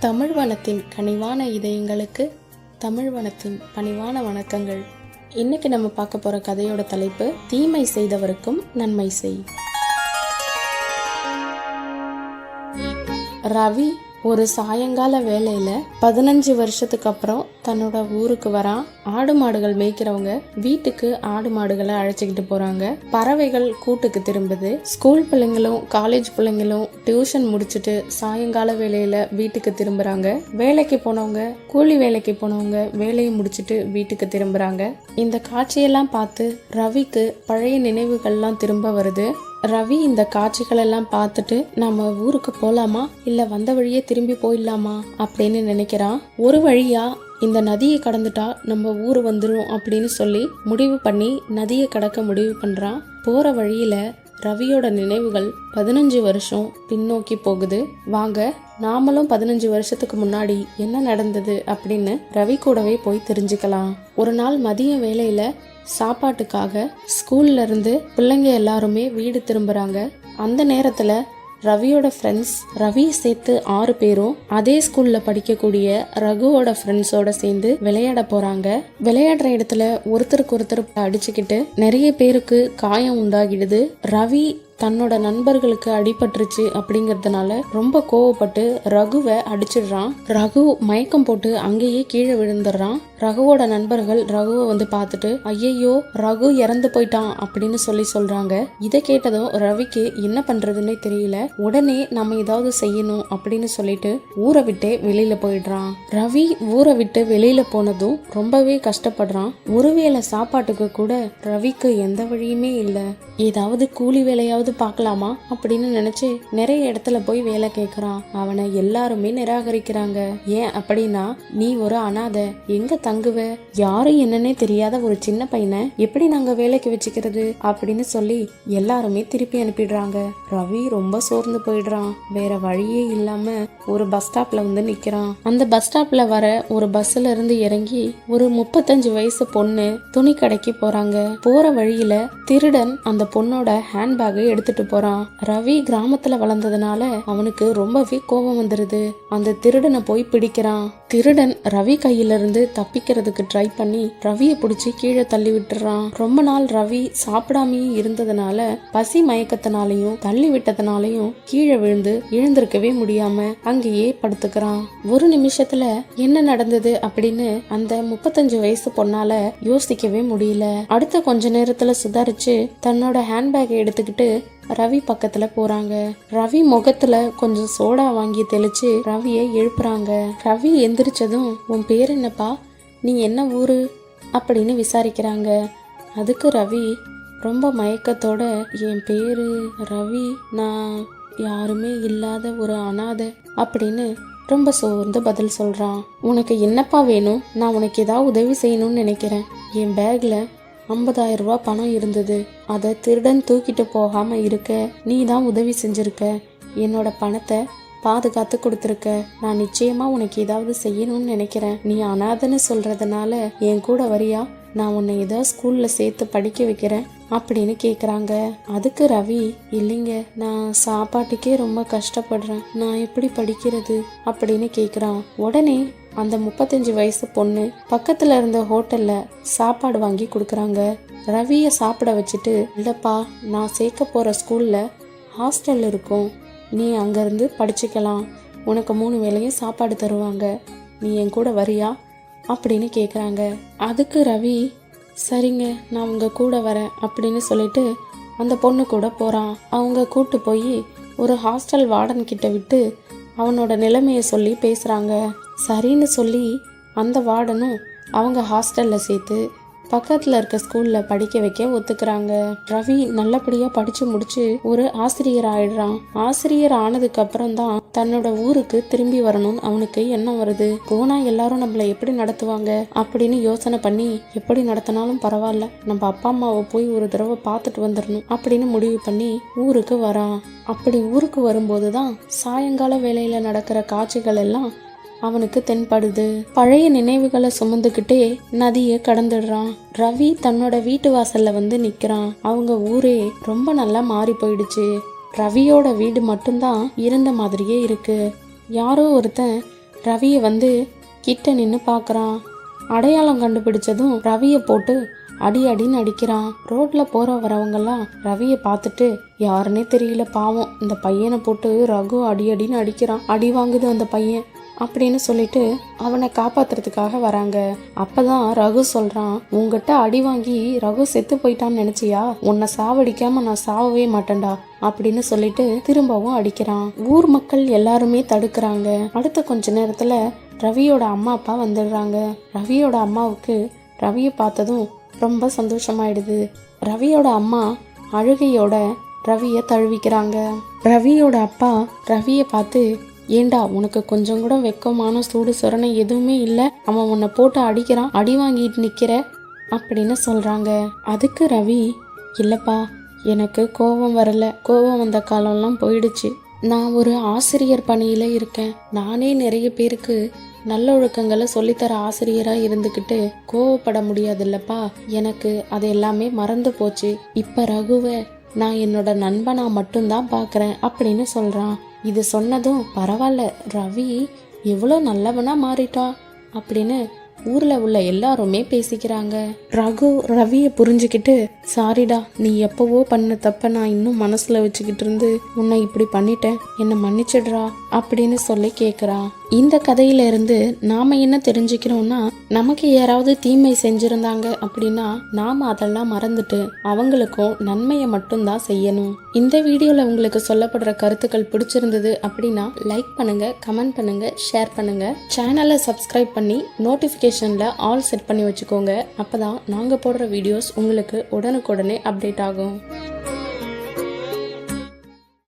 தமிழ் வனத்தின் கனிவான இதயங்களுக்கு தமிழ் வனத்தின் பணிவான வணக்கங்கள். இன்னைக்கு நம்ம பார்க்க போற கதையோட தலைப்பு தீமை செய்தவருக்கும் நன்மை செய். ரவி ஒரு சாயங்கால வேலையில பதினஞ்சு வருஷத்துக்கு அப்புறம் தன்னோட ஊருக்கு வரான். ஆடு மாடுகள் மேய்க்கிறவங்க வீட்டுக்கு ஆடு மாடுகளை அழைச்சிக்கிட்டு போறாங்க. பறவைகள் கூட்டுக்கு திரும்புது. ஸ்கூல் பிள்ளைங்களும் காலேஜ் பிள்ளைங்களும் டியூஷன் முடிச்சுட்டு சாயங்கால வேலையில வீட்டுக்கு திரும்புறாங்க. வேலைக்கு போனவங்க கூலி வேலைக்கு போனவங்க வேலையை முடிச்சுட்டு வீட்டுக்கு திரும்புறாங்க. இந்த காட்சியெல்லாம் பார்த்து ரவிக்கு பழைய நினைவுகள்லாம் திரும்ப வருது. ரவி இந்த காட்சிகள் எல்லாம் பார்த்துட்டு நம்ம ஊருக்கு போலாமா? இல்ல வந்த வழியே திரும்பி போயிடலாமா? அப்படின்னு நினைக்கிறான். ஒரு வழியா இந்த நதியை கடந்துட்டா நம்ம ஊர் வந்துடும் அப்படின்னு சொல்லி முடிவு பண்ணி நதியை கடக்க முடிவு பண்ணுறான் போகிற வழியில் ரவியோட நினைவுகள் பதினஞ்சு வருஷம் பின்னோக்கி போகுது. வாங்க நாமளும் பதினஞ்சு வருஷத்துக்கு முன்னாடி என்ன நடந்தது அப்படின்னு ரவி கூடவே போய் தெரிஞ்சுக்கலாம். ஒரு நாள் மதிய வேலையில சாப்பாட்டுக்காக ஸ்கூல்ல இருந்து பிள்ளைங்க எல்லாருமே வீடு திரும்புறாங்க. அந்த நேரத்துல ரவியோட ஃப்ரெண்ட்ஸ் ரவி சேர்த்து ஆறு பேரும் அதே ஸ்கூல்ல படிக்கக்கூடிய ரகுவோட ஃப்ரெண்ட்ஸோட சேர்ந்து விளையாட போறாங்க. விளையாடுற இடத்துல ஒருத்தருக்கு ஒருத்தர் அடிச்சுக்கிட்டு நிறைய பேருக்கு காயம் உண்டாகிடுது. ரவி தன்னோட நண்பர்களுக்கு அடிபட்டுருச்சு அப்படிங்கிறதுனால ரொம்ப கோவப்பட்டு ரகுவை அடிச்சிடுறான். ரகு மயக்கம் போட்டு அங்கேயே கீழே விழுந்துடுறான். ரகுவோட நண்பர்கள் ரகுவை வந்து பார்த்துட்டு ஐயையோ ரகு இறந்து போயிட்டான் அப்படின்னு சொல்லி சொல்றாங்க. இதை கேட்டதும் ரவிக்கு என்ன பண்றதுன்னே தெரியல. உடனே நம்ம ஏதாவது செய்யணும் அப்படின்னு சொல்லிட்டு ஊரை விட்டே வெளியில போயிடுறான். ரவி ஊரை விட்டு வெளியில போனதும் ரொம்பவே கஷ்டப்படுறான். ஒருவேளை சாப்பாட்டுக்கு கூட ரவிக்கு எந்த வழியுமே இல்லை. ஏதாவது கூலி வேலையாவது பார்க்கலாமா? அப்படின்னு நினைச்சு நிறைய இடத்துல போய் வேலை கேட்கறான் அவனை எல்லாருமே நிராகரிக்கிறாங்க. ஏன் அப்படின்னா நீ ஒரு அனாதை. எங்க தங்குவ? யாரும் என்னன்னே தெரியாத ஒரு சின்ன பையனை எப்படி நாங்க வேலைக்கு வச்சுக்கிறது? அப்படின்னு சொல்லி எல்லாருமே திருப்பி அனுப்பிடுறாங்க. ரவி ரொம்ப சோர்ந்து போயிடுறான். வேற வழியே இல்லாம ஒரு பஸ் ஸ்டாப்ல வந்து நிக்கிறான். அந்த பஸ் ஸ்டாப்ல வர ஒரு பஸ்ல இருந்து இறங்கி ஒரு முப்பத்தஞ்சு வயசு பொண்ணு துணி கடைக்கு போறாங்க. போற வழியில திருடன் அந்த பொண்ணோட ஹேண்ட்பேக்கை எடுத்துட்டு போறான். ரவி கிராமத்துல வளர்ந்ததுனால அவனுக்கு ரொம்பவே கோபம் வந்துருது. அந்த திருடனை போய் பிடிக்கிறான். திருடன் ரவி கையிலிருந்து தப்பிக்கிறதுக்கு ட்ரை பண்ணி ரவியை பிடிச்சி கீழே தள்ளி விட்டுறான். ரொம்ப நாள் ரவி சாப்பிடாமையே இருந்ததுனால பசி மயக்கத்தினாலையும் தள்ளி விட்டதுனாலையும் கீழே விழுந்து எழுந்திருக்கவே முடியாம அங்கேயே படுத்துக்கிறான். ஒரு நிமிஷத்துல என்ன நடந்தது அப்படின்னு அந்த முப்பத்தஞ்சு வயசு பொண்ணால யோசிக்கவே முடியல. அடுத்த கொஞ்ச நேரத்துல சுதாரிச்சு தன்னோட ஹேண்ட்பேக்கை எடுத்துக்கிட்டு ரவி பக்கத்துல போறாங்க. ரவி முகத்துல கொஞ்சம் சோடா வாங்கி தெளிச்சு ரவியை எழுப்புறாங்க. ரவி எந்திரிச்சதும் உன் பேர் என்னப்பா? நீ என்ன ஊரு? அப்படின்னு விசாரிக்கிறாங்க. அதுக்கு ரவி ரொம்ப மயக்கத்தோட என் பேரு ரவி. நான் யாருமே இல்லாத ஒரு அனாதை. அப்படின்னு ரொம்ப சோர்ந்து பதில் சொல்றான். உனக்கு என்னப்பா வேணும்? நான் உனக்கு ஏதாவது உதவி செய்யணும்னு நினைக்கிறேன். என் பேக்ல ஐம்பதாயிரம் ரூபா பணம் இருந்தது. அதை திருடன் தூக்கிட்டு போகாம இருக்க நீ தான் உதவி செஞ்சிருக்க. என்னோட பணத்தை பாதுகாத்து கொடுத்துருக்க. நான் நிச்சயமா உனக்கு ஏதாவது செய்யணும்னு நினைக்கிறேன். நீ அனாதைன்னு சொல்றதுனால என் கூட வரியா? நான் உன்னை ஏதோ ஸ்கூல்ல சேர்த்து படிக்க வைக்கிறேன் அப்படின்னு கேக்குறாங்க. அதுக்கு ரவி இல்லைங்க நான் சாப்பாட்டுக்கே ரொம்ப கஷ்டப்படுறேன். நான் எப்படி படிக்கிறது? அப்படின்னு கேக்குறான். உடனே அந்த முப்பத்தஞ்சு வயசு பொண்ணு பக்கத்துல இருந்த ஹோட்டல்ல சாப்பாடு வாங்கி கொடுக்குறாங்க. ரவியை சாப்பிட வச்சுட்டு இல்லப்பா நான் சேர்க்க போற ஸ்கூல்ல ஹாஸ்டல் இருக்கும். நீ அங்கேருந்து படிச்சுக்கலாம். உனக்கு மூணு வேளையும் சாப்பாடு தருவாங்க. நீ என் கூட வரியா? அப்படின்னு கேட்குறாங்க அதுக்கு ரவி சரிங்க நான் உங்கள் கூட வரேன் அப்படின்னு சொல்லிட்டு அந்த பொண்ணு கூட போகிறான் அவங்க கூட்டு போய் ஒரு ஹாஸ்டல் வார்டன் கிட்ட விட்டு அவனோட நிலைமையை சொல்லி பேசுகிறாங்க சரின்னு சொல்லி அந்த வார்டனும் அவங்க ஹாஸ்டலில் சேர்த்து பக்கத்தில் இருக்க ஸ்கூலில் படிக்க வைக்க ஒத்துக்கிறாங்க. ரவி நல்லபடியாக படித்து முடிச்சு ஒரு ஆசிரியர் ஆயிடுறான். ஆசிரியர் ஆனதுக்கு அப்புறம் தான் தன்னோட ஊருக்கு திரும்பி வரணும்னு அவனுக்கு எண்ணம் வருது. போனா எல்லாரும் நம்மளை எப்படி நடத்துவாங்க அப்படின்னு யோசனை பண்ணி எப்படி நடத்தினாலும் பரவாயில்ல. நம்ம அப்பா அம்மாவை போய் ஒரு தடவை பார்த்துட்டு வந்துடணும் அப்படின்னு முடிவு பண்ணி ஊருக்கு வரான். அப்படி ஊருக்கு வரும்போது தான் சாயங்கால வேலையில் நடக்கிற காட்சிகள் எல்லாம் அவனுக்கு தென்படுது. பழைய நினைவுகளை சுமந்துக்கிட்டே நதியை கடந்துடுறான். ரவி தன்னோட வீட்டு வாசல்ல வந்து நிக்கிறான். அவங்க ஊரே ரொம்ப நல்லா மாறி போயிடுச்சு. ரவியோட வீடு மட்டும்தான் இருந்த மாதிரியே இருக்கு. யாரோ ஒருத்தன் ரவியை வந்து கிட்ட நின்று பார்க்குறான் அடையாளம் கண்டுபிடிச்சதும் ரவியை போட்டு அடி அடின்னு அடிக்கிறான். ரோட்ல போற வரவங்கெல்லாம் ரவியை பார்த்துட்டு யாருன்னே தெரியல பாவம். இந்த பையனை போட்டு ரகு அடி அடின்னு அடிக்கிறான். அடி வாங்குது அந்த பையன். அப்படின்னு சொல்லிட்டு அவனை காப்பாத்துறதுக்காக வராங்க. அப்பதான் ரகு சொல்றான் உங்ககிட்ட அடி வாங்கி ரகு செத்து போயிட்டான்னு நினைச்சியா? உன்னை சாவடிக்காம நான் சாவவே மாட்டேன்டா அப்படின்னு சொல்லிட்டு திரும்பவும் அடிக்கிறான். ஊர் மக்கள் எல்லாருமே தடுக்கிறாங்க. அடுத்த கொஞ்ச நேரத்துல ரவியோட அம்மா அப்பா வந்துடுறாங்க. ரவியோட அம்மாவுக்கு ரவியை பார்த்ததும் ரொம்ப சந்தோஷமாயிடுது. ரவியோட அம்மா அழுகையோட ரவியை தழுவிக்கிறாங்க. ரவியோட அப்பா ரவியை பார்த்து ஏண்டா உனக்கு கொஞ்சம் கூட வெக்கமான சூடு சொரணை எதுவுமே இல்லை? அவன் உன்னை போட்டு அடிக்கிறான் அடி வாங்கிட்டு நிற்கிற அப்படின்னு சொல்கிறாங்க அதுக்கு ரவி இல்லைப்பா எனக்கு கோபம் வரல. கோபம் வந்த காலம்லாம் போயிடுச்சு. நான் ஒரு ஆசிரியர் பணியில் இருக்கேன். நானே நிறைய பேருக்கு நல்லொழுக்கங்களை சொல்லித்தர ஆசிரியராக இருந்துக்கிட்டு கோவப்பட முடியாதுல்லப்பா. எனக்கு அது எல்லாமே மறந்து போச்சு. இப்போ ரகுவை நான் என்னோட நண்பனாக மட்டும்தான் பார்க்குறேன் அப்படின்னு சொல்கிறான் இது சொன்னதும் பரவாயில்ல ரவி எவ்வளோ நல்லவனா மாறிட்டான் அப்படின்னு ஊரில் உள்ள எல்லாருமே பேசிக்கிறாங்க. ரகு ரவியை புரிஞ்சுக்கிட்டு சாரிடா நீ எப்போவோ பண்ண தப்ப நான் இன்னும் மனசில் வச்சுக்கிட்டு இருந்து உன்னை இப்படி பண்ணிட்டேன். என்னை மன்னிச்சிடுறா. அப்படின்னு சொல்லி கேட்குறா இந்த கதையில இருந்து நாம என்ன தெரிஞ்சுக்கிறோம்னா நமக்கு யாராவது தீமை செஞ்சிருந்தாங்க அப்படின்னா நாம அதெல்லாம் மறந்துட்டு அவங்களுக்கும் நன்மையை மட்டும்தான் செய்யணும். இந்த வீடியோல உங்களுக்கு சொல்லப்படுற கருத்துக்கள் பிடிச்சிருந்தது அப்படின்னா லைக் பண்ணுங்க கமெண்ட் பண்ணுங்க ஷேர் பண்ணுங்க. சேனலை சப்ஸ்கிரைப் பண்ணி நோட்டிஃபிகேஷனில் ஆல் செட் பண்ணி வச்சுக்கோங்க. அப்பதான் நாங்க போடுற வீடியோஸ் உங்களுக்கு உடனுக்குடனே அப்டேட் ஆகும்.